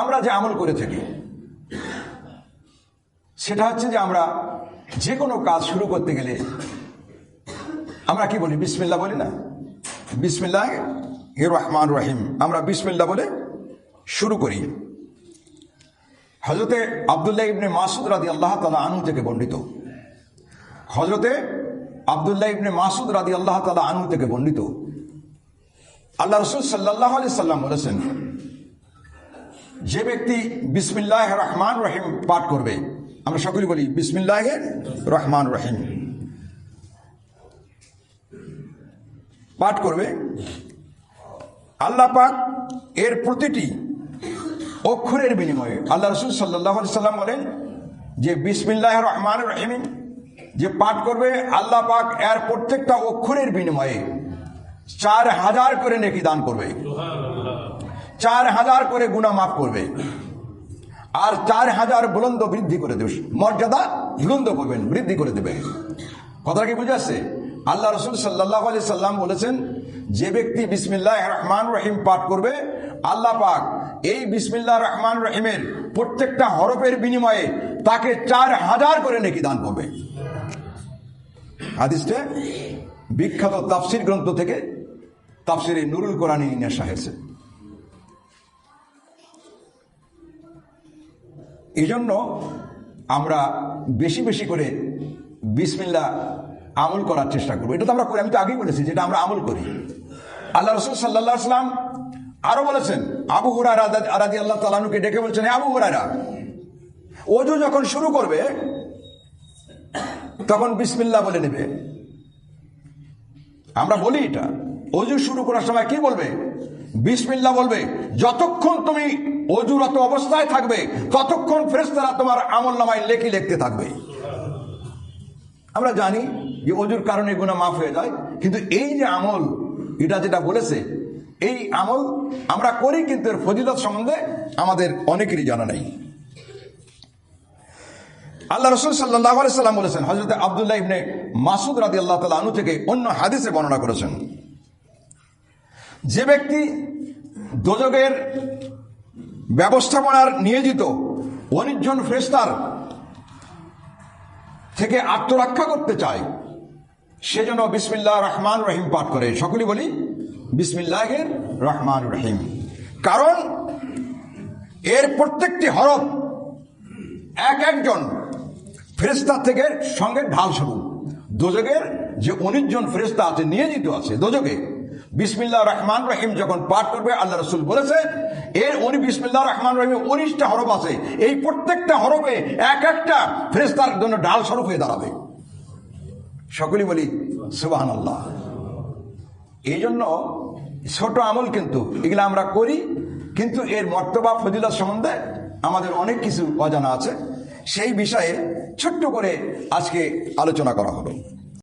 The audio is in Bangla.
আমরা যে আমল করে থাকি, সেটা হচ্ছে যে আমরা যে কোনো কাজ শুরু করতে গেলে, আমরা কি বলি? বিসমিল্লা বলি না? বিসমিল্লাহ রহমান রহিম। আমরা বিসমিল্লা বলে শুরু করি। হজরতে আবদুল্লাহ ইবনে মাসুদ রাদি আল্লাহ তালা আনু থেকে বর্ণিত। হজরতে আবদুল্লাহ ইবনে মাসুদ রাদি আল্লাহ তালা আনু থেকে বর্ণিত। আল্লাহ রসুল সাল্লাহ আলি সাল্লাম বলেছেন যে ব্যক্তি বিসমিল্লাহ রহমান রহিম পাঠ করবে, আমরা সকলে বলি বিসমিল্লাহ রহমান রহিম। পাঠ করবে, আল্লাহ পাক এর প্রতিটি অক্ষরের বিনিময়ে, আল্লাহ রসুল সাল্লাহ সাল্লাম বলেন যে বিসমিল্লাহ রহমান রহিম যে পাঠ করবে, আল্লাহ পাক এর প্রত্যেকটা অক্ষরের বিনিময়ে চার হাজার করে নেকি দান করবে। চার হাজার করে গুণা মাফ করবে। আর চার হাজার বুলন্দ বৃদ্ধি করে দেবে। মর্যাদা বুলন্দ করবেন, বৃদ্ধি করে দেবে। কথাটা কি বুঝে আসছে? আল্লাহ রসুল সাল্লাহ আলি সাল্লাম বলেছেন, যে ব্যক্তি বিসমিল্লাহ রহমান রহিম পাঠ করবে, আল্লাহ পাক এই বিসমিল্লাহ রহমান রহিমের প্রত্যেকটা হরফের বিনিময়ে তাকে চার হাজার করে নেকি দান করবে। হাদিসটা বিখ্যাত তাফসির গ্রন্থ থেকে তাফসিরে নুরুল কোরআনী নেশা হয়েছে। এই জন্য আমরা বেশি বেশি করে বিসমিল্লা আমল করার চেষ্টা করব। এটা তো আমরা করি, আমি তো আগেই বলেছি যেটা আমরা আমল করি। আল্লাহ রসুল সাল্লাহ সাল্লাম আরও বলেছেন, আবু হুরারা আরাদি আল্লাহ তালানুকে ডেকে বলছেন, "হে আবু হুরারা অজু যখন শুরু করবে, তখন বিসমিল্লা বলে নেবে। আমরা বলি এটা। অজু শুরু করার সময় কি বলবে? বিসমিল্লা বলবে, যতক্ষণ তুমি অজুরত অবস্থায় থাকবে, ততক্ষণ ফেরেস্তারা তোমার আমল নামায় লেখি লিখতে থাকবে। আমরা জানি যে অজুর কারণে গুণা মাফ হয়ে যায়, কিন্তু এই যে আমল, এটা যেটা বলেছে, এই আমল আমরা করি কিন্তু এর ফজিলত সম্বন্ধে আমাদের অনেকেরই জানা নেই। আল্লাহ রসুল সাল্লাহ আলি সাল্লাম বলেছেন হজরত আবদুল্লাহ ইবনে মাসুদ রাদি আল্লাহ তালা থেকে অন্য হাদিসে বর্ণনা করেছেন। যে ব্যক্তি দোজগের ব্যবস্থাপনার নিয়োজিত, অনির্জন ফ্রেস্তার থেকে আত্মরক্ষা করতে চায় সেজন্য বিসমিল্লাহ রহমান রহিম পাঠ করে। সকলেই বলি বিসমিল্লাহের রহমান রহিম। কারণ এর প্রত্যেকটি হরফ এক একজন ফেরেস্তার থেকে সঙ্গে ঢাল শুরু দোজগের যে উনিশ জন ফেরেস্তা আছে, নিয়োজিত আছে দোজগে বিসমিল্লাহ রহমান রহিম যখন পাঠ করবে, আল্লাহ রসুল বলেছে, এর উনি বিসমিল্লাহ রহমান রহিমে উনিশটা হরফ আছে। এই প্রত্যেকটা হরফে এক একটা ফেরেস্তার জন্য ডাল স্বরূপ হয়ে দাঁড়াবে। সকলেই বলি সুবাহান আল্লাহ এই জন্য ছোট আমল কিন্তু এগুলো আমরা করি, কিন্তু এর মর্তবা ফজিলত সম্বন্ধে আমাদের অনেক কিছু অজানা আছে। সেই বিষয়ে ছোট্ট করে আজকে আলোচনা করা হলো।